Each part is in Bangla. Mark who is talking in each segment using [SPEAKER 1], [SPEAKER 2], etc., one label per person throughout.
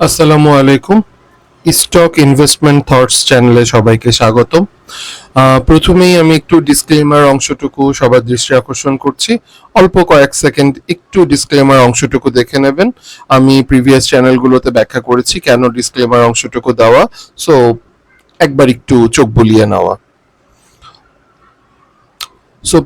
[SPEAKER 1] আসসালামু আলাইকুম। স্টক ইনভেস্টমেন্ট থটস চ্যানেলে সবাইকে স্বাগতম। প্রথমেই আমি একটু ডিসক্লেমার অংশটুকু সবার দৃষ্টি আকর্ষণ করছি। অল্প কয়েক সেকেন্ড একটু ডিসক্লেমার অংশটুকু দেখে নেবেন। আমি প্রিভিয়াস চ্যানেলগুলোতে ব্যাখ্যা করেছি কেন ডিসক্লেমার অংশটুকু দেওয়া। সো একবার একটু চোখ বুলিয়ে নেওয়া। সো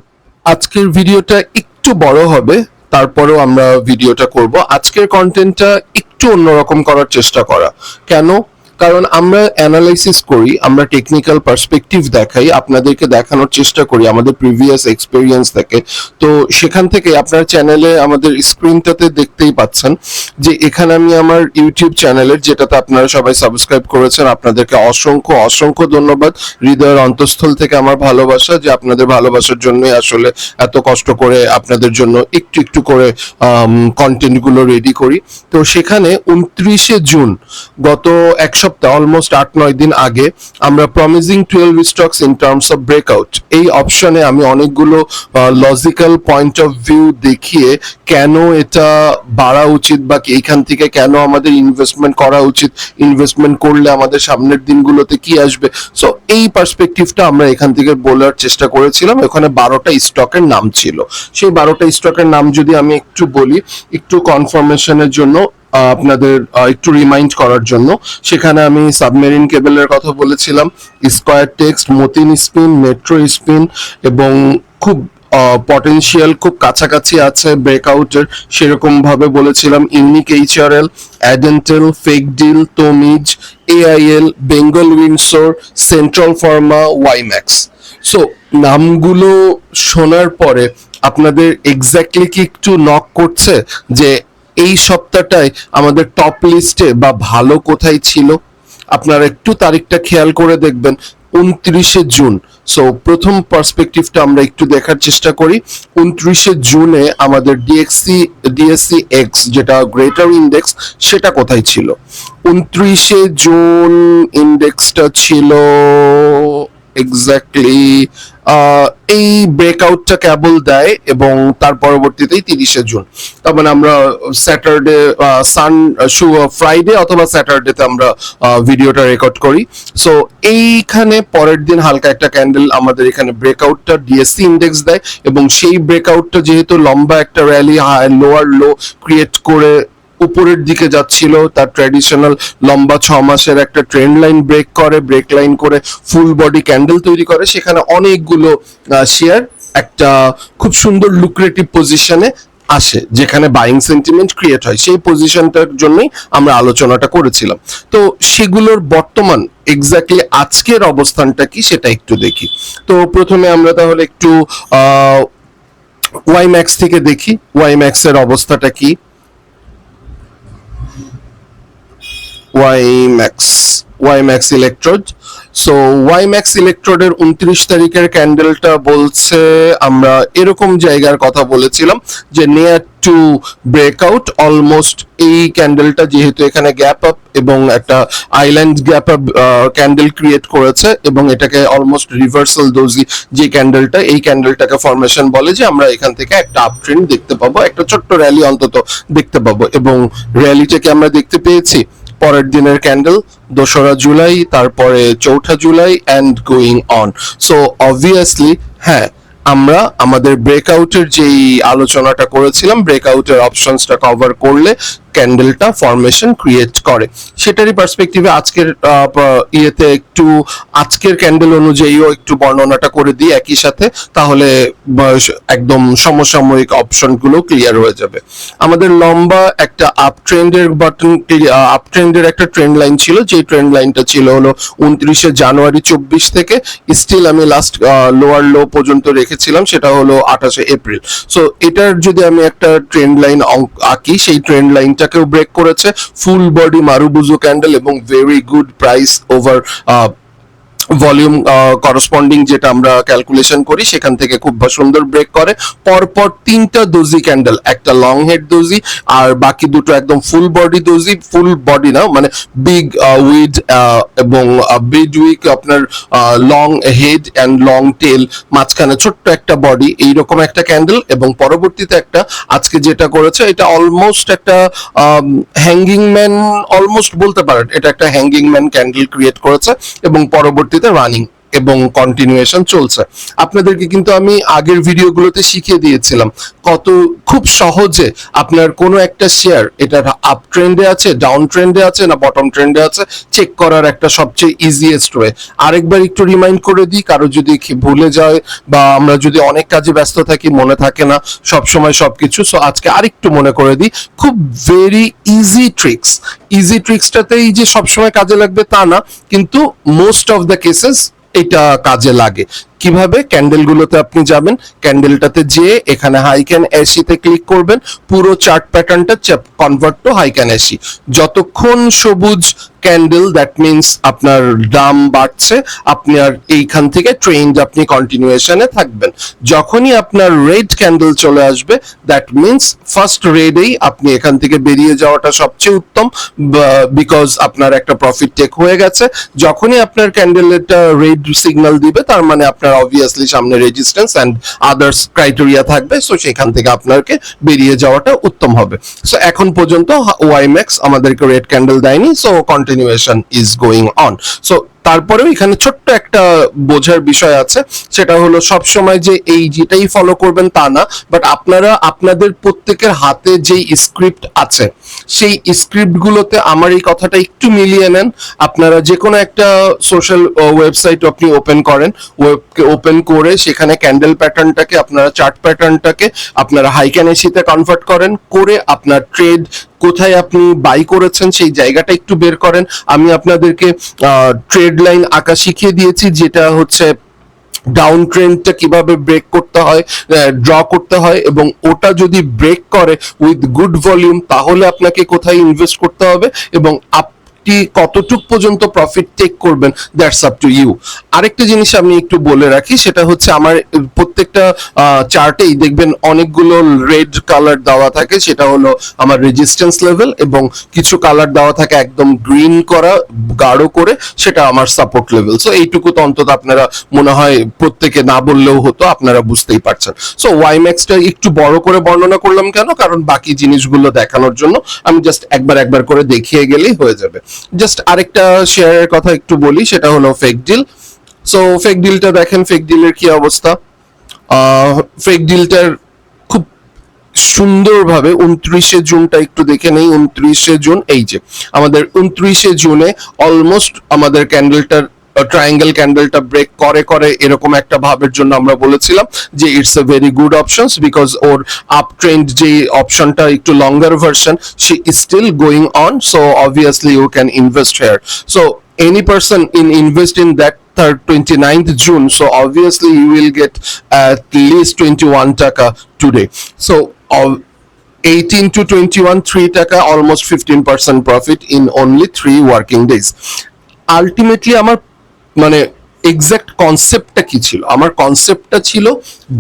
[SPEAKER 1] আজকের ভিডিওটা একটু বড় হবে। তারপরেও আমরা ভিডিওটা করব। আজকের কন্টেন্টটা একটু অন্যরকম করার চেষ্টা করা। কেন? কারণ আমরা অ্যানালাইসিস করি, আমরা টেকনিক্যাল পার্সপেক্টিভ দেখাই, আপনাদেরকে দেখানোর চেষ্টা করি আমাদের প্রিভিয়াস এক্সপেরিয়েন্স থেকে। তো সেখান থেকে আপনার চ্যানেলে আমাদের স্ক্রিনটাতে দেখতেই পাচ্ছেন যে এখানে আমি আমার ইউটিউব চ্যানেলের যেটাতে আপনারা সবাই সাবস্ক্রাইব করেছেন, আপনাদেরকে অসংখ্য অসংখ্য ধন্যবাদ। হৃদয়ের অন্তঃস্থল থেকে আমার ভালোবাসা যে আপনাদের ভালোবাসার জন্যই আসলে এত কষ্ট করে আপনাদের জন্য একটু একটু করে কন্টেন্টগুলো রেডি করি। তো সেখানে উনত্রিশে জুন গত এক সপ্তাহ অলমোস্ট আট, নয় দিন আগে আমরা promising twelve stocks in terms of breakout এই অপশনে আমি অনেকগুলো লজিক্যাল পয়েন্ট অফ ভিউ দেখিয়ে কেন এটা বাড়া উচিত বা এইখান থেকে কেন আমাদের ইনভেস্টমেন্ট করা উচিত ইনভেস্টমেন্ট করলে আমাদের সামনের দিনগুলোতে কি আসবে? সো এই পার্সপেক্টিভটা আমরা এখান থেকে বলার চেষ্টা করেছিলাম, ওখানে বারোটা স্টকের নাম ছিল। সেই বারোটা স্টকের নাম যদি আমি একটু বলি, একটু কনফার্মেশনের জন্য আপনাদের একটু রিমাইন্ড করার জন্য। সেখানে আমি সাবমেরিন কেবলের কথা বলেছিলাম square text Matin spin metro spin এবং খুব পটেনশিয়াল খুব কাছাকাছি আছে ব্রেকআউটের সেরকম ভাবে বলেছিলাম ইউনিক এইচআরএল অ্যাডেন্টেল ফেক ডিল তোমিজ AIL Bengal Windsor central pharma WiMAX so নামগুলো শোনার পরে আপনাদের এক্স্যাক্টলি কি একটু নক করছে? যে এই সপ্তাহটায় আমাদের টপ লিস্টে বা ভালো কোথায় ছিল? আপনারা একটু তারিখটা খেয়াল করে দেখবেন, উনত্রিশে জুন। সো প্রথম পার্সপেক্টিভটা আমরা একটু দেখার চেষ্টা করি। উনত্রিশে জুনে আমাদের ডিএক্সি ডিএসসি এক্স যেটা গ্রেটার ইন্ডেক্স সেটা কোথায় ছিল? উনত্রিশে জুন ইন্ডেক্সটা ছিল এক্স্যাক্টলি এই ব্রেকআউটটা কেবল দেয় এবং তার পরবর্তীতেই তিরিশে জুন। তার মানে আমরা স্যাটারডে সান ফ্রাইডে অথবা স্যাটারডেতে আমরা ভিডিওটা রেকর্ড করি। সো এইখানে পরের দিন হালকা একটা ক্যান্ডেল আমাদের এখানে ব্রেকআউটটা ডিএসসি ইন্ডেক্স দেয় এবং সেই ব্রেকআউটটা যেহেতু লম্বা একটা র্যালি লোয়ার লো ক্রিয়েট করে উপরের দিকে যাচ্ছিল, তার ট্র্যাডিশনাল লম্বা ছ মাসের একটা ট্রেন্ড লাইন ব্রেক করে ব্রেক লাইন করে ফুল বডি ক্যান্ডেল তৈরি করে। সেখানে অনেকগুলো শেয়ার একটা খুব সুন্দর লুক্রেটিভ পজিশনে আসে, যেখানে বাইং সেন্টিমেন্ট ক্রিয়েট হয়। সেই পজিশনটার জন্যই আমরা আলোচনাটা করেছিলাম। তো সেগুলোর বর্তমান এক্স্যাক্টলি আজকের অবস্থানটা কি সেটা একটু দেখি। তো প্রথমে আমরা তাহলে একটু ওয়াই ম্যাক্স থেকে দেখি। ওয়াই ম্যাক্স এর অবস্থাটা কি? WiMAX WiMAX electrode so WiMAX ইলেকট্রোডের উনত্রিশ তারিখের ক্যান্ডেলটা বলছে, আমরা এরকম জায়গার কথা বলেছিলাম যে নিয়ার টু ব্রেকআউট অলমোস্ট এই ক্যান্ডেলটা যেহেতু এখানে গ্যাপ আপ এবং একটা island gap up candle create করেছে এবং এটাকে অলমোস্ট রিভার্সাল দোজি যে ক্যান্ডেলটা এই ক্যান্ডেলটাকে ফরমেশন বলে যে আমরা এখান থেকে একটা আপ ট্রেন্ড দেখতে পাবো, একটা ছোট্ট র্যালি অন্তত দেখতে পাবো এবং র্যালিটাকে আমরা দেখতে পেয়েছি। পরের দিনের ক্যান্ডেল দোসরা জুলাই, তারপরে চৌঠা July and going on so obviously হ্যাঁ আমরা আমাদের ব্রেকআউটের যেই আলোচনাটা করেছিলাম ব্রেকআউটের অপশনসটা কভার করলে ক্যান্ডেলটা ফরমেশন ক্রিয়েট করে। সেটারই পার্সপেক্টিভে আজকের ইয়েতে একটু আজকের ক্যান্ডেল অনুযায়ীও একটু বর্ণনাটা করে দিই একই সাথে, তাহলে একদম সমসাময়িক অপশনগুলো ক্লিয়ার হয়ে যাবে। আমাদের লম্বা একটা আপ ট্রেন্ডের বাটন আপ ট্রেন্ডের একটা ট্রেন্ড লাইন ছিল যে ট্রেন্ড লাইনটা ছিল হলো উনত্রিশে জানুয়ারি চব্বিশ থেকে স্টিল আমি লাস্ট লোয়ার লো পর্যন্ত রেখেছিলাম, সেটা হলো আঠাশে এপ্রিল। সো এটার যদি আমি একটা ট্রেন্ড লাইন আঁকি, সেই ট্রেন্ড লাইনটাকেও ব্রেক করেছে ফুল বডি মারুবুজু ক্যান্ডেল এবং very good price over volume corresponding যেটা আমরা ক্যালকুলেশন করি, সেখান থেকে খুব সুন্দর ব্রেক করে। পরপর তিনটা দোজি ক্যান্ডেল একটা লং হেড দোজি, আর বাকি দুটো একদম full body doji full body না মানে বিগ উইড এবং বিড উইক আপনার long head and long tail মাঝখানে ছোট্ট একটা বডি এইরকম একটা ক্যান্ডেল এবং পরবর্তীতে একটা, আজকে যেটা করেছে, এটা অলমোস্ট একটা হ্যাঙ্গিং ম্যান অলমোস্ট বলতে পারেন, এটা একটা হ্যাঙ্গিং ম্যান ক্যান্ডেল ক্রিয়েট করেছে, এবং পরবর্তীতে রানিং এবং কন্টিনিউয়েশন চলছে। আপনাদেরকে কিন্তু আমি আগের ভিডিওগুলোতে শিখিয়ে দিয়েছিলাম কত খুব সহজে আপনার কোনো একটা শেয়ার এটা আপ ট্রেন্ডে আছে ডাউন ট্রেন্ডে আছে, না বটম ট্রেন্ডে আছে চেক করার একটা সবচেয়ে ইজিয়েস্ট ওয়ে আরেকবার একটু রিমাইন্ড করে দিই, কারও যদি ভুলে যায় বা আমরা যদি অনেক কাজে ব্যস্ত থাকি, মনে থাকে না সব সময় সবকিছু। সো আজকে আরেকটু মনে করে দিই, খুব ভেরি ইজি ট্রিক্স ইজি ট্রিক্সটাতেই যে সবসময় কাজে লাগবে তা না, কিন্তু মোস্ট অফ দ্য কেসেস এটা কাজে লাগে। কীভাবে ক্যান্ডেলগুলোতে আপনি যাবেন, ক্যান্ডেলটাতে যেয়ে এখানে হাই ক্যান এসিতে ক্লিক করবেন, পুরো চার্ট প্যাটার্নটা convert to high can AC যতক্ষণ সবুজ ক্যান্ডেল দ্যাট মিনস আপনার দাম বাড়ছে আপনার এইখান থেকে ট্রেন্ড আপনি কন্টিনিউয়েশনে থাকবেন। যখনই আপনার রেড ক্যান্ডেল চলে আসবে দ্যাট মিনস ফার্স্ট রেডেই আপনি এখান থেকে বেরিয়ে যাওয়াটা সবচেয়ে উত্তম বিকজ আপনার একটা প্রফিট টেক হয়ে গেছে। যখনই আপনার ক্যান্ডেলটা রেড সিগন্যাল দিবে, তার মানে আপনার অবভিয়াসলি সামনে রেজিস্ট্যান্স অ্যান্ড আদার্স ক্রাইটেরিয়া থাকবে সো সেখান থেকে আপনাকে বেরিয়ে যাওয়াটা উত্তম হবে। সো এখন পর্যন্ত ওয়াইম্যাক্স আমাদেরকে রেড ক্যান্ডেল দেয়নি so continuation is going on so তারপরেও এখানে ছোট্ট একটা বোঝার বিষয় আছে। সেটা হলো সব সময় যে এই যেটাই ফলো করবেন তা না বাট আপনারা আপনাদের প্রত্যেকের হাতে যেই স্ক্রিপ্ট আছে, সেই স্ক্রিপ্ট গুলোতে আমার এই কথাটা একটু মিলিয়ে নেন। আপনারা যে কোনো একটা সোশ্যাল ওয়েবসাইট আপনি ওপেন করেন ওয়েবকে ওপেন করে সেখানে ক্যান্ডেল প্যাটার্নটাকে আপনারা চার্ট প্যাটার্নটাকে আপনারা হাইক্যান এসিতে কনভার্ট করেন, করে আপনার ট্রেড কোথায় আপনি বাই করেছেন সেই জায়গাটা একটু বের করেন। আমি আপনাদেরকে ট্রেড লাইন আঁকা শিখিয়ে দিয়েছি, যেটা হচ্ছে ডাউন ট্রেন্ডটা কীভাবে ব্রেক করতে হয় ড্র করতে হয়, এবং ওটা যদি ব্রেক করে উইথ গুড ভলিউম তাহলে আপনাকে কোথায় ইনভেস্ট করতে হবে, এবং আপনি কতটুক পর্যন্ত প্রফিট টেক করবেন দ্যাটস আপ টু ইউ আরেকটা জিনিস আমি একটু বলে রাখি, সেটা হচ্ছে আমার প্রত্যেকটা চার্টেই দেখবেন অনেকগুলো রেড কালার দেওয়া থাকে, সেটা হলো আমার রেজিস্ট্যান্স লেভেল এবং কিছু কালার দেওয়া থাকে একদম গ্রিন করা, গাঢ় করে, সেটা আমার সাপোর্ট লেভেল সো এইটুকু তো অন্তত আপনারা মনে হয় প্রত্যেকে না বললেও হতো, আপনারা বুঝতেই পারছেন। সো ওয়াইম্যাক্সটা একটু বড় করে বর্ণনা করলাম কেন? কারণ বাকি জিনিসগুলো দেখানোর জন্য আমি জাস্ট একবার একবার করে দেখিয়ে গেলেই হয়ে যাবে। জাস্ট আরেকটা শেয়ারের কথা একটু বলি, সেটা হলো ফেক ডিল সো ফেক ডিলটা দেখেন ফেক ডিলের কি অবস্থা? ফেক ডিলটার খুব সুন্দরভাবে উনত্রিশে জুনটা একটু দেখে নেই, উনত্রিশে জুন, এই যে, আমাদের উনত্রিশে জুনে অলমোস্ট আমাদের ক্যান্ডেলটার ট্রায়াঙ্গেল ক্যান্ডেলটা ব্রেক করে করে এরকম একটা ভাবের জন্য আমরা বলেছিলাম যে it's a very good options because or up trend যে অপশনটা একটু longer version see is still going on so obviously you can invest here so any person in invest in that third 29th June so obviously you will get at least 21 taka today so uh, 18 to 21 3 taka almost 15% profit in only 3 working days ultimately আমার মানে এক্সাক্ট কনসেপ্টটা কি ছিল? আমার কনসেপ্টটা ছিল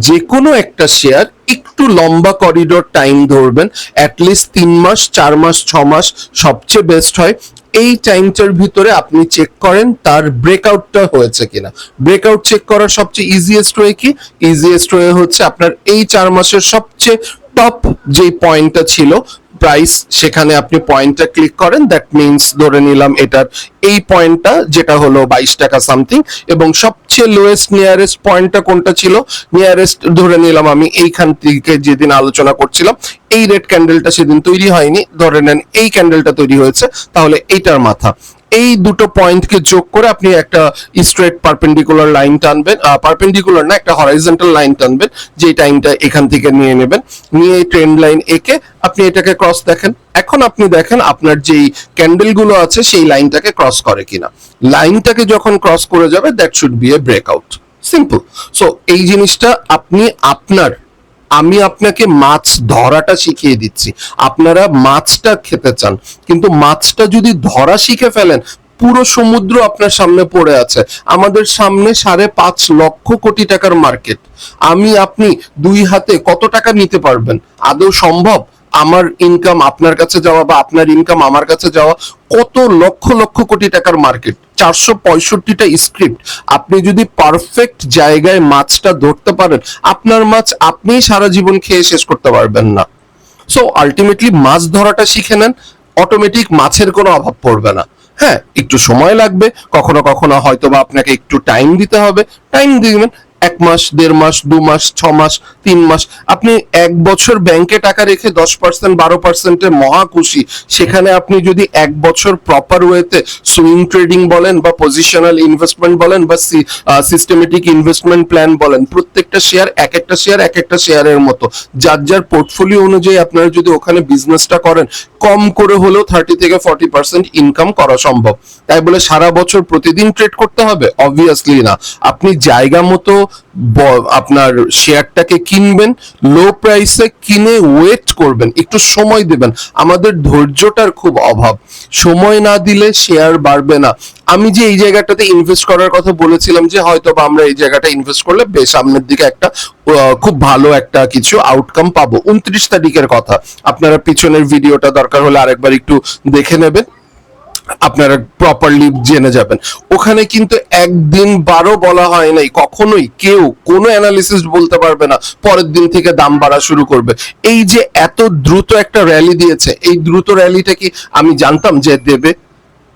[SPEAKER 1] যে কোনো একটা শেয়ার একটু লম্বা করিডোর টাইম ধরবেন অ্যাটলিস্ট তিন মাস, চার মাস, ছ মাস, সবচেয়ে বেস্ট হয়। এই টাইমটার ভিতরে আপনি চেক করেন তার ব্রেকআউটটা হয়েছে কিনা। ব্রেকআউট চেক করার সবচেয়ে ইজিয়েস্ট ওয়ে কি? ইজিয়েস্ট ওয়ে হচ্ছে আপনার এই চার মাসের সবচেয়ে টপ যে পয়েন্টটা ছিল প্রাইস সেখানে আপনি পয়েন্টটা ক্লিক করেন দ্যাট মিনস ধরে নিলাম এটার এই পয়েন্টটা যেটা হলো বাইশ টাকা সামথিং এবং সবচেয়ে লোয়েস্ট নিয়ারেস্ট পয়েন্টটা কোনটা ছিল? নিয়ারেস্ট ধরে নিলাম আমি এইখান থেকে যেদিন আলোচনা করছিলাম, এই রেড ক্যান্ডেলটা সেদিন তৈরি হয়নি, ধরে নেন এই ক্যান্ডেলটা তৈরি হয়েছে, তাহলে এইটার মাথা। এই দুটো পয়েন্টকে যোগ করে আপনি একটা স্ট্রেট পারপেন্ডিকুলার লাইন টানবেন পারপেন্ডিকুলার না, একটা হরাইজন্টাল লাইন টানবেন যে টাইমটা এখান থেকে নিয়ে নেবেন। নিয়ে এই ট্রেন্ড লাইন এঁকে আপনি এটাকে ক্রস দেখেন। এখন আপনি দেখেন আপনার যেই ক্যান্ডেলগুলো আছে, সেই লাইনটাকে ক্রস করে কিনা। লাইনটাকে যখন ক্রস করে যাবে that should be a breakout simple so এই জিনিসটা আপনি আপনার আমি আপনাকে মাছ ধরাটা শিখিয়ে দিচ্ছি। আপনারা মাছটা খেতে চান, কিন্তু মাছটা যদি ধরা শিখে ফেলেন, পুরো সমুদ্র আপনার সামনে পড়ে আছে। আমাদের সামনে সাড়ে পাঁচ লক্ষ কোটি টাকার মার্কেট। আমি, আপনি দুই হাতে কত টাকা নিতে পারবেন? আদৌ সম্ভব? আমার ইনকাম আপনার কাছে যাওয়া বা আপনার ইনকাম আমার কাছে যাওয়া কত লক্ষ লক্ষ কোটি টাকার মার্কেট চারশো পঁয়ষট্টিটা স্ক্রিপ্ট আপনি যদি পারফেক্ট জায়গায় মাছটা ধরতে পারেন, আপনার মাছ আপনিই সারা জীবন খেয়ে শেষ করতে পারবেন না। সো আলটিমেটলি মাছ ধরাটা শিখে নেন অটোমেটিক মাছের কোনো অভাব পড়বে না। হ্যাঁ একটু সময় লাগবে, কখনো কখনো হয়তো বা আপনাকে একটু টাইম দিতে হবে। টাইম দিবেন এক মাস, দেড় মাস, দু মাস, ছ মাস, তিন মাস। আপনি এক বছর ব্যাংকে টাকা রেখে দশ পার্সেন্ট বারো পার্সেন্টে মহা খুশি। সেখানে আপনি যদি এক বছর প্রপার ওয়েতে সুইং ট্রেডিং বলেন বা পজিশনাল ইনভেস্টমেন্ট বলেন বা সিস্টেমেটিক ইনভেস্টমেন্ট প্ল্যান বলেন, প্রত্যেকটা শেয়ার এক একটা শেয়ার এক একটা শেয়ারের মতো। যার যার পোর্টফোলিও অনুযায়ী আপনারা যদি ওখানে বিজনেসটা করেন, কম করে হলেও থার্টি থেকে ফর্টি পার্সেন্ট ইনকাম করা সম্ভব। তাই বলে সারা বছর প্রতিদিন ট্রেড করতে হবে? অবভিয়াসলি না। আপনি জায়গা মতো আপনার শেয়ারটাকে কিনবেন লো প্রাইসে কিনে ওয়েট করবেন, একটু সময় দেবেন। আমাদের ধৈর্যটার খুব অভাব। সময় না দিলে শেয়ার বাড়বে না। আমি যে এই জায়গাটাতে ইনভেস্ট করার কথা বলেছিলাম যে হয়তো বা আমরা এই জায়গাটা ইনভেস্ট করলে বেশ সামনের দিকে একটা খুব ভালো একটা কিছু আউটকাম পাবো। উনত্রিশ তারিখের কথা। আপনারা পিছনের ভিডিওটা দরকার হলে আরেকবার একটু দেখে নেবেন। আপনারা প্রপারলি জেনে যাবেন। ওখানে কিন্তু একদিন বারো বলা হয় নাই, কখনোই কেউ কোনো অ্যানালিসিস বলতে পারবে না, পরের দিন থেকে দাম বাড়া শুরু করবে। এই যে এত দ্রুত একটা র্যালি দিয়েছে, এই দ্রুত র্যালিটা কি আমি জানতাম যে দেবে?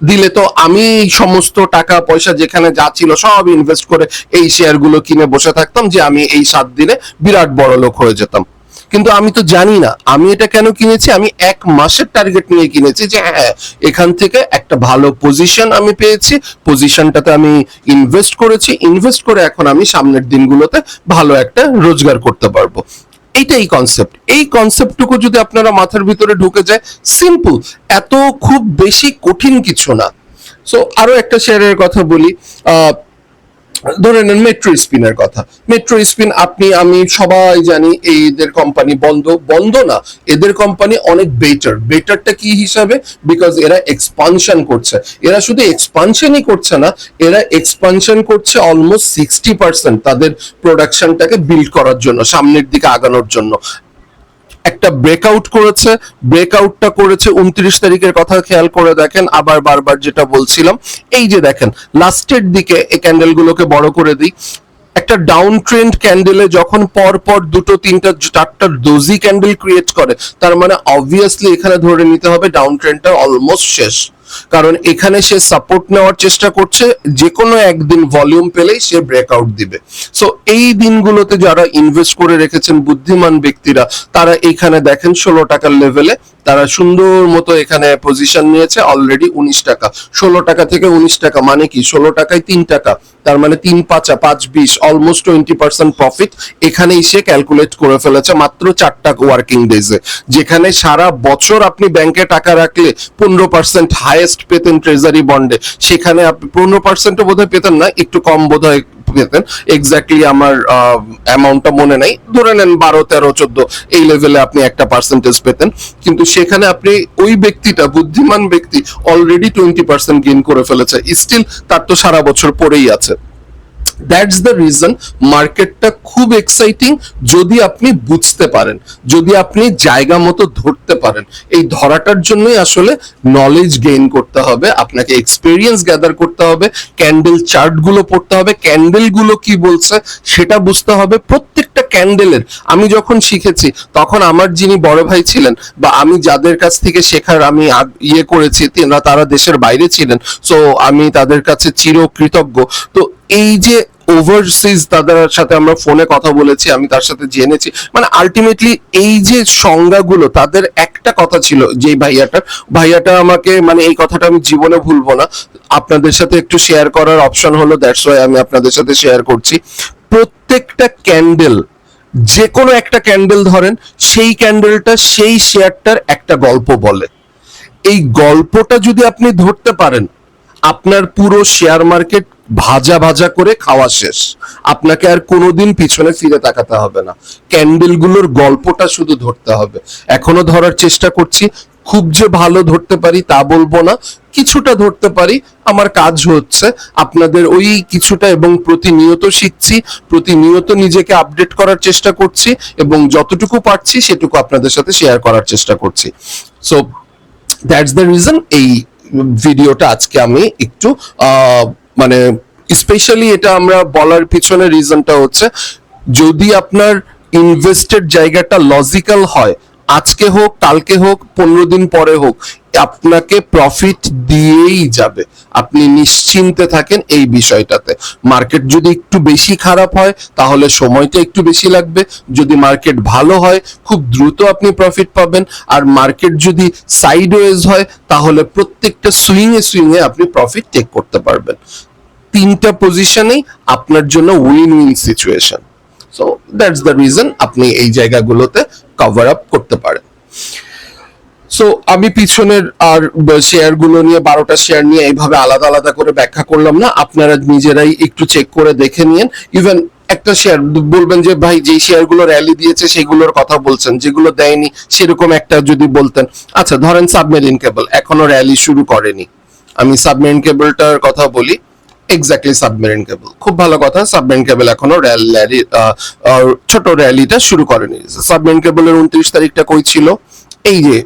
[SPEAKER 1] দিলে তো আমি সমস্ত টাকা, পয়সা যেখানে যা ছিল সব ইনভেস্ট করে এই শেয়ারগুলো কিনে বসে থাকতাম যে আমি এই সাত দিনে বিরাট বড় লোক হয়ে যেতাম। কিন্তু আমি তো জানি না। আমি এটা কেন কিনেছি? আমি এক মাসের টার্গেট নিয়ে কিনেছি যে হ্যাঁ এখান থেকে একটা ভালো পজিশন আমি পেয়েছি। পজিশনটাতে আমি ইনভেস্ট করেছি। ইনভেস্ট করে এখন আমি সামনের দিনগুলোতে ভালো একটা রোজগার করতে পারব। এইটাই কনসেপ্ট এই কনসেপ্টটুকু যদি আপনারা মাথার ভিতরে ঢুকে যায় সিম্পল এত খুব বেশি কঠিন কিছু না। সো আরও একটা শেয়ারের কথা বলি। আহ, ধরে নেন মেট্রো স্পিনের কথা। মেট্রো স্পিন আপনি, আমি সবাই জানি এদের কোম্পানি বন্ধ। বন্ধ না, এদের কোম্পানি অনেক বেটার বেটারটা কি হিসাবে? বিকজ এরা এক্সপানশন করছে। এরা শুধু এক্সপানশনই করছে না, এরা এক্সপানশন করছে অলমোস্ট সিক্সটি পার্সেন্ট তাদের প্রোডাকশনটাকে বিল্ড করার জন্য, সামনের দিকে আগানোর জন্য। একটা ব্রেকআউট করেছে। ব্রেকআউটটা করেছে উনত্রিশ তারিখের কথা খেয়াল করে দেখেন। আবার বারবার যেটা বলছিলাম, এই যে দেখেন লাস্টের দিকে এই ক্যান্ডেলগুলোকে বড় করে দিই। একটা ডাউন ট্রেন্ড ক্যান্ডেলে যখন পর পর দুটো, তিনটা, চারটা ডোজি ক্যান্ডেল ক্রিয়েট করে, তার মানে অবভিয়াসলি এখানে ধরে নিতে হবে ডাউন ট্রেন্ডটা অলমোস্ট শেষ। কারণ এখানে সে সাপোর্ট নেওয়ার চেষ্টা করছে যে কোনো একদিন ভলিউম পেলেই সে ব্রেকআউট দিবে। সো এই দিনগুলোতে যারা ইনভেস্ট করে রেখেছেন বুদ্ধিমান ব্যক্তিরা, তারা এখানে দেখেন ষোলো টাকার লেভেলে তারা সুন্দর মতো এখানে পজিশন নিয়েছে অলরেডি উনিশ টাকা। ষোলো টাকা থেকে উনিশ টাকা মানে কি? ষোলো টাকায় তিন টাকা। তার মানে তিন পাঁচা, পাঁচ বিশ অলমোস্ট টোয়েন্টি পার্সেন্ট প্রফিট এখানেই সে ক্যালকুলেট করে ফেলেছে মাত্র চারটা ওয়ার্কিং ডেজে যেখানে সারা বছর আপনি ব্যাংকে টাকা রাখলে পনেরো পার্সেন্ট হায়েস্ট পেতেন ট্রেজারি বন্ডে সেখানে আপনি পনেরো পার্সেন্টও বোধহয় পেতেন না, একটু কম বোধহয় পেতেন। এক্স্যাক্টলি আমার অ্যামাউন্টটা মনে নাই। ধরে নেন বারো, তেরো, চোদ্দ, এই লেভেলে আপনি একটা পার্সেন্টেজ পেতেন। কিন্তু সেখানে আপনি ওই ব্যক্তিটা, বুদ্ধিমান ব্যক্তি অলরেডি টোয়েন্টি পার্সেন্ট গেইন করে ফেলেছে। স্টিল তার তো সারা বছর পরেই আছে। দ্যাটস দ্য রিজন মার্কেটটা খুব এক্সাইটিং যদি আপনি বুঝতে পারেন, যদি আপনি জায়গা মতো ধরতে পারেন। এই ধরাটার জন্যই আসলে নলেজ গেইন করতে হবে, আপনাকে এক্সপিরিয়েন্স গ্যাদার করতে হবে ক্যান্ডেল চার্টগুলো পড়তে হবে। ক্যান্ডেলগুলো কি বলছে সেটা বুঝতে হবে প্রত্যেকটা ক্যান্ডেলের আমি যখন শিখেছি, তখন আমার যিনি বড় ভাই ছিলেন বা আমি যাদের কাছ থেকে শেখার আমি ইয়ে করেছি তারা দেশের বাইরে ছিলেন সো আমি তাদের কাছে চিরকৃতজ্ঞ। তো এই যে ওভারসিজ তাদের সাথে আমরা ফোনে কথা বলেছি, আমি তার সাথে জেনেছি। মানে আলটিমেটলি এই যে সংজ্ঞাগুলো, তাদের একটা কথা ছিল যে ভাইয়াটা ভাইয়াটা আমাকে মানে এই কথাটা আমি জীবনে ভুলবো না। আপনাদের সাথে একটু শেয়ার করার অপশন হলো দ্যাটস ওয়াই আমি আপনাদের সাথে শেয়ার করছি। প্রত্যেকটা ক্যান্ডেল যে কোনো একটা ক্যান্ডেল ধরেন, সেই ক্যান্ডেলটা সেই শেয়ারটার একটা গল্প বলে। এই গল্পটা যদি আপনি ধরতে পারেন, আপনার পুরো শেয়ার মার্কেট ভাজা ভাজা করে খাওয়া শেষ। আপনাকে আর কোনোদিন পিছনে ফিরে তাকাতে হবে না। ক্যান্ডেলগুলোর গল্পটা শুধু ধরতে হবে। এখনও ধরার চেষ্টা করছি। খুব যে ভালো ধরতে পারি তা বলব না। কিছুটা ধরতে পারি। আমার কাজ হচ্ছে আপনাদের ওই কিছুটা এবং প্রতিনিয়ত শিখছি। প্রতিনিয়ত নিজেকে আপডেট করার চেষ্টা করছি এবং যতটুকু পারছি সেটুকু আপনাদের সাথে শেয়ার করার চেষ্টা করছি। সো দ্যাটস দ্য রিজন এই ভিডিওটা আজকে আমি একটু মানে স্পেশালি এটা আমরা বলার পিছনে রিজনটা হচ্ছে, যদি আপনার ইনভেস্টেড জায়গাটা লজিক্যাল হয়, আজকে হোক, কালকে হোক, পনেরো দিন পরে হোক আপনাকে প্রফিট দিয়েই যাবে। আপনি নিশ্চিন্তে থাকেন এই বিষয়টাতে। মার্কেট যদি একটু বেশি খারাপ হয়, তাহলে সময়টা একটু বেশি লাগবে। যদি মার্কেট ভালো হয়, খুব দ্রুত আপনি প্রফিট পাবেন। আর মার্কেট যদি সাইডওয়েজ হয়, তাহলে প্রত্যেকটা সুইং এ সুইং এ আপনি প্রফিট টেক করতে পারবেন। তিনটা পজিশনেই আপনার জন্য win win situation so that's the reason আপনি এই জায়গাগুলোতে কভার আপ করতে পারেন। সো আমি পিছনের আর শেয়ারগুলো নিয়ে, বারোটা শেয়ার নিয়ে এইভাবে আলাদা আলাদা করে ব্যাখ্যা করলাম না। আপনারা নিজেরাই একটু চেক করে দেখে নিন ইভেন একটা শেয়ার বলবেন যে, ভাই যে শেয়ারগুলো র্যালি দিয়েছে, সেগুলোর কথা বলছেন। যেগুলো দেয়নি, সেরকম একটা যদি বলতেন। আচ্ছা ধরেন সাবমেরিন কেবল এখনও র্যালি শুরু করেনি। আমি সাবমেরিন কেবলটার কথা বলি। এক্স্যাক্টলি সাবমেরিন কেবল খুব ভালো কথা সাবমেরিন কেবল এখনও র্যালি র্যালি ছোট র্যালিটা শুরু করেনি। সাবমেরিন কেবলের উনত্রিশ তারিখটা কই ছিল? এই যে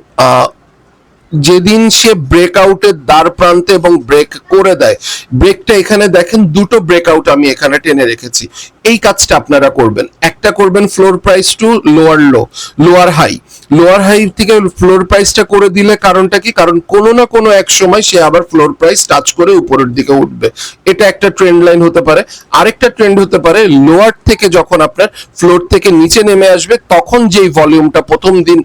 [SPEAKER 1] যেদিন সে ব্রেকআউটের দ্বার প্রান্তে এবং ব্রেক করে দেয় ব্রেকটা এখানে দেখেন, দুটো ব্রেকআউট আমি এখানে টেনে রেখেছি। এই কাজটা আপনারা করবেন। একটা করবেন floor price to lower low lower high lower high থেকে ফ্লোর প্রাইসটা করে দিলে কারণটা কি? কারণ কোনো না কোনো এক সময় সে আবার ফ্লোর প্রাইস টাচ করে উপরের দিকে উঠবে। এটা একটা ট্রেন্ড লাইন হতে পারে। আরেকটা ট্রেন্ড হতে পারে লোয়ার থেকে যখন আপনার ফ্লোর থেকে নিচে নেমে আসবে, তখন যেই ভলিউমটা প্রথম দিন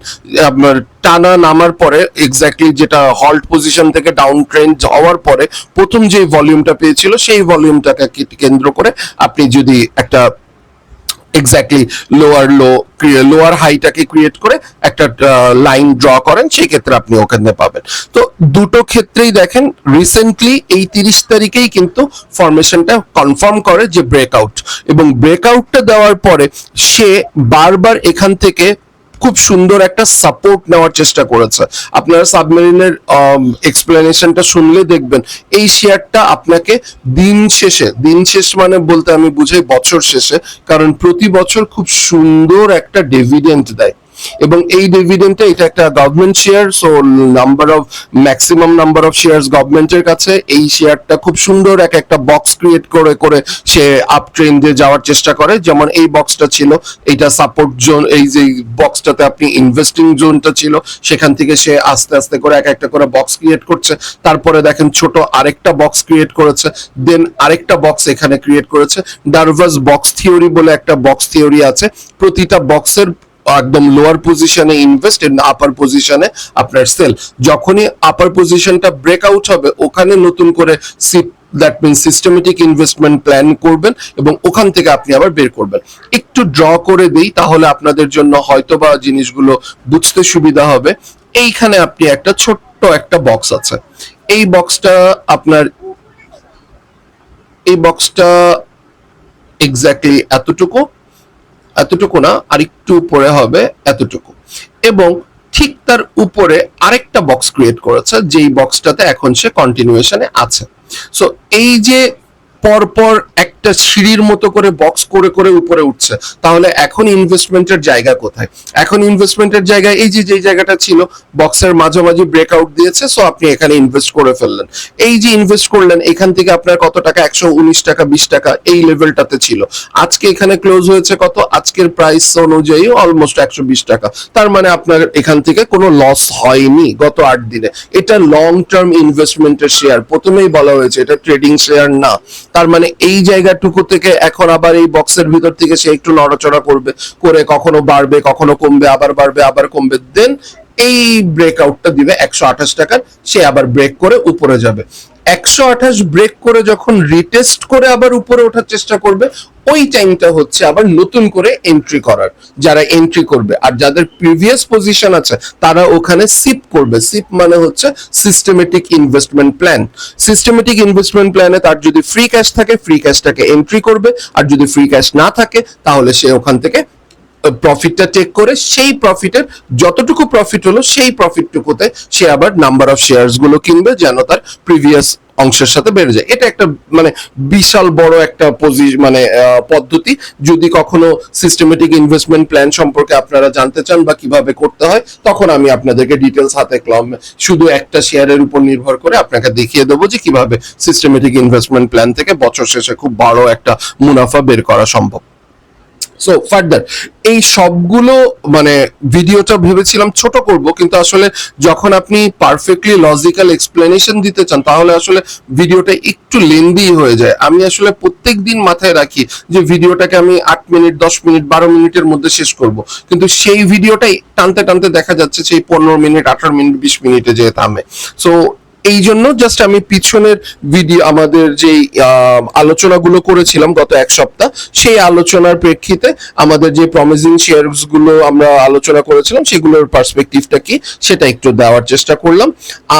[SPEAKER 1] আপনার টানা নামার পরে এক্স্যাক্টলি যেটা হল্ট পজিশন থেকে ডাউন ট্রেন্ড হওয়ার পরে প্রথম যে ভলিউমটা পেয়েছিল, সেই ভলিউমটাকে কেন্দ্র করে আপনি যদি একটা এক্স্যাক্টলি লোয়ার লো লোয়ার হাইটাকে ক্রিয়েট করে একটা লাইন ড্র করেন, সেই ক্ষেত্রে আপনি ওখানে পাবেন। তো দুটো ক্ষেত্রেই দেখেন রিসেন্টলি এই তিরিশ তারিখেই কিন্তু ফরমেশনটা কনফার্ম করে যে ব্রেকআউট এবং ব্রেকআউটটা দেওয়ার পরে সে বারবার এখান থেকে খুব সুন্দর একটা সাপোর্ট নেওয়ার চেষ্টা করেছে। আপনারা সাবমেরিনের এক্সপ্লেনেশনটা শুনলে দেখবেন। এই শেয়ারটা আপনাকে দিন শেষে, দিন শেষ মানে বলতে আমি বুঝাই বছর শেষে, কারণ প্রতি বছর খুব সুন্দর একটা ডিভিডেন্ট দেয়। এবং এই ডিভিডেন্টটা এটা একটা government share so number of maximum number of shares গভর্নমেন্টের কাছে, এই শেয়ারটা খুব সুন্দর এক একটা বক্স ক্রিয়েট করে করে সে আপ ট্রেন্ডে যাওয়ার চেষ্টা করে। যেমন এই বক্সটা ছিল, এইটা সাপোর্ট জোন এই যে বক্সটাতে আপনি ইনভেস্টিং জোনটা ছিল, সেখান থেকে সে আস্তে আস্তে করে এক একটা করে বক্স ক্রিয়েট করছে। তারপরে দেখেন ছোট আরেকটা বক্স ক্রিয়েট করেছে দেন আরেকটা বক্স এখানে ক্রিয়েট করেছে। ডারভাস বক্স থিওরি বলে একটা বক্স থিওরি আছে। প্রতিটা বক্সের একদম লোয়ার পজিশনে ইনভেস্ট আপার পজিশনে আপনার সেল যখনই আপার পজিশনটা ব্রেকআউট হবে, ওখানে নতুন করে SIP that mean systematic investment plan করবেন এবং ওখান থেকে আপনি আবার বের করবেন। একটু ড্র করে দেই, তাহলে আপনাদের জন্য হয়তো বা জিনিসগুলো বুঝতে সুবিধা হবে। এইখানে আপনি একটা ছোট্ট একটা বক্স আছে। এই বক্সটা আপনার, এই বক্সটা এক্স্যাক্টলি এতটুকু। এতটুকু না, আরেকটু উপরে হবে এতটুকু। এবং ঠিক তার উপরে আরেকটা বক্স ক্রিয়েট করেছে, যেই বক্সটাতে এখন সে কন্টিনিউয়েশনে আছে। সো এই যে পরপর একটা সিঁড়ির মতো করে বক্স করে করে উপরে উঠছে। তাহলে এখন ইনভেস্টমেন্টের জায়গা কোথায়? এখন ইনভেস্টমেন্টের জায়গা এই যে যে জায়গাটা ছিল বক্সের মাঝামাঝি ব্রেকআউট দিয়েছে সো আপনি এখানে ইনভেস্ট করে ফেললেন। এই যে ইনভেস্ট করলেন, এখান থেকে আপনার কত টাকা? একশো উনিশ টাকা, বিশ টাকা, এই লেভেলটাতে ছিল। আজকে এখানে ক্লোজ হয়েছে কত? আজকের প্রাইস অনুযায়ী অলমোস্ট একশো বিশ টাকা। তার মানে আপনার এখান থেকে কোনো লস হয়নি গত আট দিনে। এটা লং টার্ম ইনভেস্টমেন্টের শেয়ার প্রথমেই বলা হয়েছে, এটা ট্রেডিং শেয়ার না। তার মানে এই জায়গাটুকু থেকে এখন আবার এই বক্সের ভিতর থেকে সে একটু নড়াচড়া করবে, করে কখনো বাড়বে, কখনো কমবে, আবার বাড়বে, আবার কমবে দেন এই ব্রেকআউটটা দিবে একশো আঠাশ টাকার, সে আবার ব্রেক করে উপরে যাবে। একশো আঠাশ ব্রেক করে যখন রিটেস্ট করে আবার উপরে ওঠার চেষ্টা করবে, ওই টাইমটা হচ্ছে আবার নতুন করে এন্ট্রি করার। যারা এন্ট্রি করবে আর যাদের প্রিভিয়াস পজিশন আছে, তারা ওখানে সিপ করবে। সিপ মানে হচ্ছে systematic investment plan systematic investment প্ল্যানে তার যদি ফ্রি ক্যাশ থাকে ফ্রি ক্যাশটাকে এন্ট্রি করবে। আর যদি ফ্রি ক্যাশ না থাকে, তাহলে সে ওখান থেকে প্রফিটটা টেক করে, সেই প্রফিটের যতটুকু প্রফিট হলো, সেই প্রফিটটুকুতে সে আবার নাম্বার অফ শেয়ারসগুলো কিনবে যেন তার প্রিভিয়াস অংশের সাথে বেড়ে যায়। এটা একটা মানে বিশাল বড় একটা পজি মানে পদ্ধতি। যদি কখনো সিস্টেমেটিক ইনভেস্টমেন্ট প্ল্যান সম্পর্কে আপনারা জানতে চান বা কীভাবে করতে হয়, তখন আমি আপনাদেরকে ডিটেলস হাতে কলম, শুধু একটা শেয়ারের উপর নির্ভর করে আপনাকে দেখিয়ে দেবো যে কীভাবে সিস্টেমেটিক ইনভেস্টমেন্ট প্ল্যান থেকে বছর শেষে খুব বড় একটা মুনাফা বের করা সম্ভব। সো ফার্দার, এই সবগুলো মানে ভিডিওটা ভেবেছিলাম ছোট করব, কিন্তু আসলে যখন আপনি পারফেক্টলি লজিক্যাল এক্সপ্লেনেশন দিতে চান, তাহলে আসলে ভিডিওটা একটু লেন্দি হয়ে যায়। আমি আসলে প্রত্যেক দিন মাথায় রাখি যে ভিডিওটাকে আমি আট মিনিট, দশ মিনিট, বারো মিনিটের মধ্যে শেষ করব। কিন্তু সেই ভিডিওটাই টানতে টানতে দেখা যাচ্ছে সেই পনেরো মিনিট, আঠারো মিনিট, বিশ মিনিটে যেয়ে থামে। সো এই জন্য জাস্ট আমি পিছনের ভিডিও আমাদের যে আলোচনাগুলো করেছিলাম গত এক সপ্তাহ, সেই আলোচনার প্রেক্ষিতে আমাদের যে প্রমিজিং শেয়ারসগুলো আমরা আলোচনা করেছিলাম, সেগুলোর পার্সপেক্টিভটা কি, সেটা একটু দেওয়ার চেষ্টা করলাম।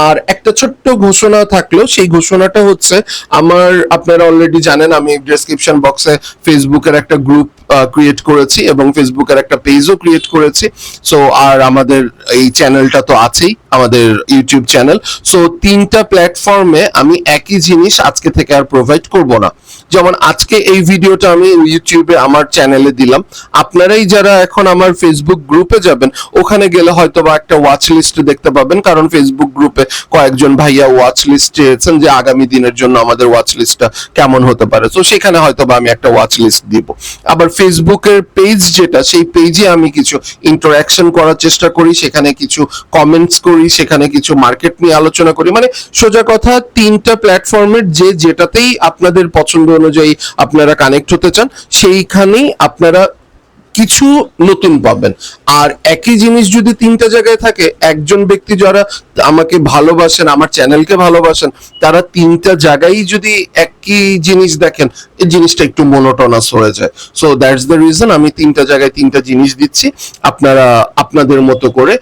[SPEAKER 1] আর একটা ছোট্ট ঘোষণা থাকল সেই ঘোষণাটা হচ্ছে, আমার, আপনারা অলরেডি জানেন, আমি ডেসক্রিপশন বক্সে ফেসবুকের একটা গ্রুপ ক্রিয়েট করেছি এবং ফেসবুকের একটা পেজও ক্রিয়েট করেছি। সো আর আমাদের এই চ্যানেলটা তো আছেই, আমাদের ইউটিউব চ্যানেল সো তিনটা প্ল্যাটফর্মে আমি একই জিনিস আজকে থেকে আর প্রোভাইড করব না। যেমন আজকে এই ভিডিওটা আমি ইউটিউবে আমার চ্যানেলে দিলাম। আপনারাই যারা এখন আমার ফেসবুক গ্রুপে যাবেন, ওখানে গেলে হয়তো বা একটা ওয়াচ লিস্ট দেখতে পাবেন। কারণ ফেসবুক গ্রুপে কয়েকজন ভাইয়া ওয়াচ লিস্ট চেয়েছেন যে আগামী দিনের জন্য আমাদের ওয়াচ লিস্টটা কেমন হতে পারে। তো সেখানে হয়তো বা আমি একটা ওয়াচ লিস্ট দিব। আবার ফেসবুকের পেজ যেটা, সেই পেজে আমি কিছু ইন্টারাকশন করার চেষ্টা করি, সেখানে কিছু কমেন্টস করি, সেখানে কিছু মার্কেট নিয়ে আলোচনা করি। মানে সোজা কথা, তিনটা প্ল্যাটফর্মের যে যেটাতেই আপনাদের পছন্দ অনুযায়ী আপনারা কানেক্ট হতে চান, সেইখানেই আপনারা কিছু নতুন পাবেন। আর একই জিনিস যদি তিনটা জায়গায় থাকে, একজন ব্যক্তি যারা আমাকে ভালোবাসেন, আমার চ্যানেলকে ভালোবাসেন, তারা তিনটা জায়গায় যদি একই জিনিস দেখেন, এই জিনিসটা একটু মোনোটোনাস হয়ে যায়। সো দ্যাটস দ্য রিজন আমি তিনটা জায়গায় তিনটা জিনিস দিচ্ছি। আপনারা, আপনাদের মতো করে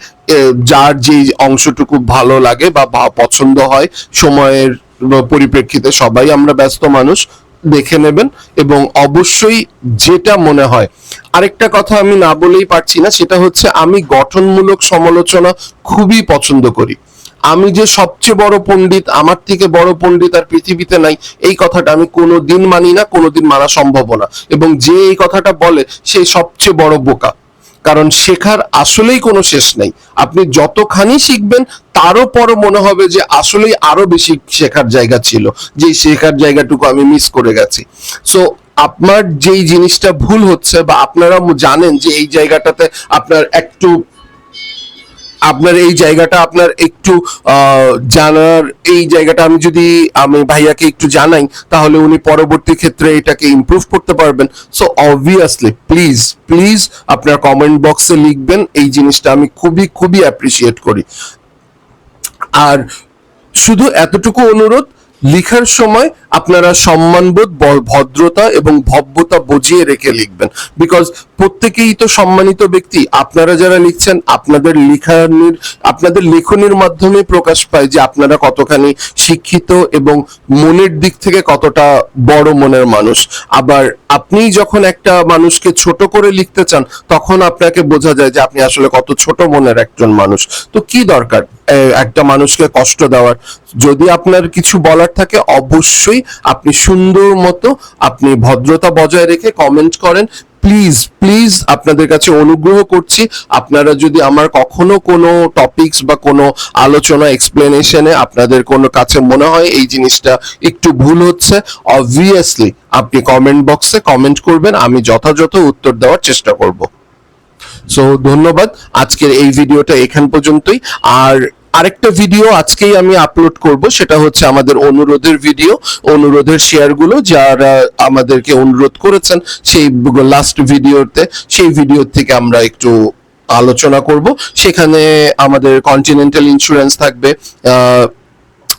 [SPEAKER 1] যার যে অংশটুকু ভালো লাগে বা পছন্দ হয়, সময়ের পরিপ্রেক্ষিতে সবাই আমরা ব্যস্ত মানুষ দেখে নেবেন এবং অবশ্যই যেটা মনে হয়। আরেকটা কথা আমি না বলেই পারছি না, সেটা হচ্ছে আমি গঠনমূলক সমালোচনা খুবই পছন্দ করি। আমি যে সবচেয়ে বড় পণ্ডিত, আমার থেকে বড় পণ্ডিত আর পৃথিবীতে নাই, এই কথাটা আমি কোনো দিন মানি না, কোনোদিন মানা সম্ভব না। এবং যে এই কথাটা বলে, সে সবচেয়ে বড় বোকা। কারণ শেখার আসলেই কোনো শেষ নেই। আপনি যতখানি শিখবেন, তারও পর মনে হবে যে আসলেই আরও বেশি শেখার জায়গা ছিল, যে শেখার জায়গাটুকু আমি মিস করে গেছি। সো আপনার যেই জিনিসটা ভুল হচ্ছে বা আপনারা জানেন যে এই জায়গাটাতে আপনার একটু আপনার এই জায়গাটা আপনার একটু জানার এই জায়গাটা আমি যদি আমি ভাইয়াকে একটু জানাই, তাহলে উনি পরবর্তী ক্ষেত্রে এটাকে ইমপ্রুভ করতে পারবেন। সো অবভিয়াসলি প্লিজ প্লিজ আপনার কমেন্ট বক্সে লিখবেন, এই জিনিসটা আমি খুবই খুবই অ্যাপ্রিসিয়েট করি। আর শুধু এতটুকু অনুরোধ লিখার সময় আপনারা সম্মানবোধ ভদ্রতা এবং ভব্যতা বজিয়ে রেখে লিখবেন। বিকজ প্রত্যেকেই তো সম্মানিত ব্যক্তি। আপনারা যারা লিখছেন, আপনাদের লিখনির, আপনাদের লেখনির মাধ্যমে প্রকাশ পায় যে আপনারা কতখানি শিক্ষিত এবং মনের দিক থেকে কতটা বড় মনের মানুষ। আবার আপনি যখন একটা মানুষকে ছোট করে লিখতে চান, তখন আপনাকে বোঝা যায় যে আপনি আসলে কত ছোট মনের একজন মানুষ। তো কি দরকার? একটা মানুষকে কষ্ট দেওয়ার। যদি আপনার কিছু বলার থাকে, অবশ্যই আপনি সুন্দর মতো আপনি ভদ্রতা বজায় রেখে কমেন্ট করেন। প্লিজ প্লিজ আপনাদের কাছে অনুগ্রহ করছি। আপনারা যদি আমার কখনো কোনো টপিকস বা কোনো আলোচনা এক্সপ্লেনেশনে আপনাদের কোনো কাছে মনে হয় এই জিনিসটা একটু ভুল হচ্ছে অবভিয়াসলি আপনি কমেন্ট বক্সে কমেন্ট করবেন, আমি যথাযথ উত্তর দেওয়ার চেষ্টা করব। সো ধন্যবাদ আজকের এই ভিডিওটা এখান পর্যন্তই। আর আরেকটা ভিডিও আজকেই আমি আপলোড করব, সেটা হচ্ছে আমাদের অনুরোধের ভিডিও, অনুরোধের শেয়ারগুলো যারা আমাদেরকে অনুরোধ করেছেন, সেই লাস্ট ভিডিওতে, সেই ভিডিও থেকে আমরা একটু আলোচনা করব। সেখানে আমাদের কন্টিনেন্টাল ইন্স্যুরেন্স থাকবে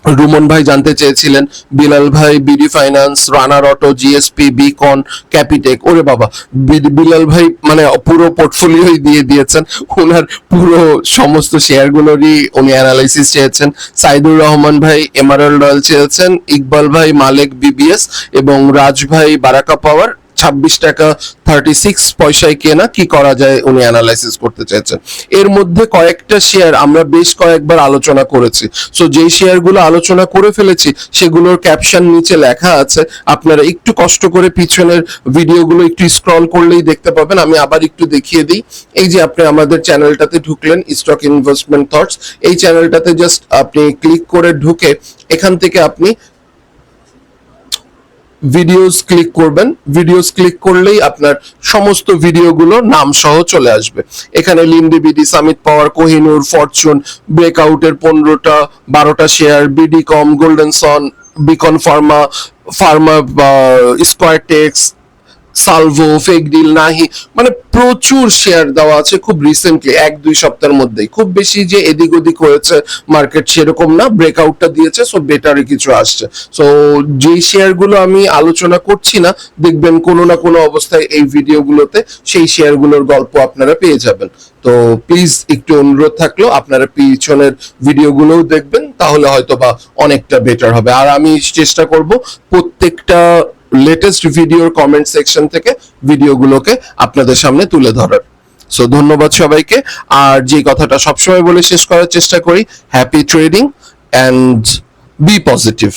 [SPEAKER 1] রুমন ভাই জানতে চেয়েছিলেন, বিলাল ভাই, BD finance, Runner Auto, GSP, Beacon, Capitec, ওরে বাবা বিলাল ভাই মানে পুরো পোর্টফোলিওই দিয়ে দিয়েছেন, ওনার পুরো সমস্ত শেয়ারগুলোরই উনি অ্যানালাইসিস চেয়েছেন, সাইদুর রহমান ভাই এমারাল্ড অয়েল চেয়েছেন, ইকবাল ভাই, মালেক, বিবিএস এবং রাজ ভাই, বারাকা পাওয়ার ছাব্বিশ টাকা থার্টি সিক্স পয়সায় কেনা, কি করা যায় উনি অ্যানালাইসিস করতে চাইছেন। এর মধ্যে কয়েকটা শেয়ার আমরা বেশ কয়েকবার আলোচনা করেছি। সো যেই শেয়ারগুলো আলোচনা করে ফেলেছি, সেগুলোর ক্যাপশন নিচে লেখা আছে। আপনারা একটু কষ্ট করে পিছনের ভিডিওগুলো একটু স্ক্রল করলেই দেখতে পাবেন। আমি আবার একটু দেখিয়ে দিই। এই যে আপনি আমাদের চ্যানেলটাতে ঢুকলেন স্টক ইনভেস্টমেন্ট থটস এই চ্যানেলটাতে জাস্ট আপনি ক্লিক করে ঢুকে এখান থেকে আপনি ভিডিওস ক্লিক করবেন। ভিডিওস ক্লিক করলেই আপনার সমস্ত ভিডিওগুলো নাম সহ চলে আসবে। এখানে Linde BD Summit Power Kohinoor Fortune ব্রেকআউটের পনেরোটা, বারোটা share BD com Golden Son Beacon pharma pharma Square Tex Salvo fake ডিল নাহি মানে প্রচুর শেয়ার দেওয়া আছে খুব রিসেন্টলি এক দুই সপ্তাহের মধ্যেই। খুব বেশি যে এদিক ওদিক হয়েছে মার্কেট সেরকম না ব্রেকআউটটা দিয়েছে সো বেটারে কিছু আসছে। সো যেই শেয়ারগুলো আমি আলোচনা করছি না, দেখবেন কোনো না কোনো অবস্থায় এই ভিডিওগুলোতে সেই শেয়ারগুলোর গল্প আপনারা পেয়ে যাবেন। তো প্লিজ একটু অনুরোধ থাকল, আপনারা পিছনের ভিডিওগুলোও দেখবেন, তাহলে হয়তো বা অনেকটা বেটার হবে। আর আমি চেষ্টা করব প্রত্যেকটা লেটেস্ট ভিডিওর কমেন্ট সেকশন থেকে ভিডিওগুলোকে আপনাদের সামনে তুলে ধরার। সো ধন্যবাদ সবাইকে। আর যে কথাটা সবসময় বলে শেষ করার চেষ্টা করি happy trading and be positive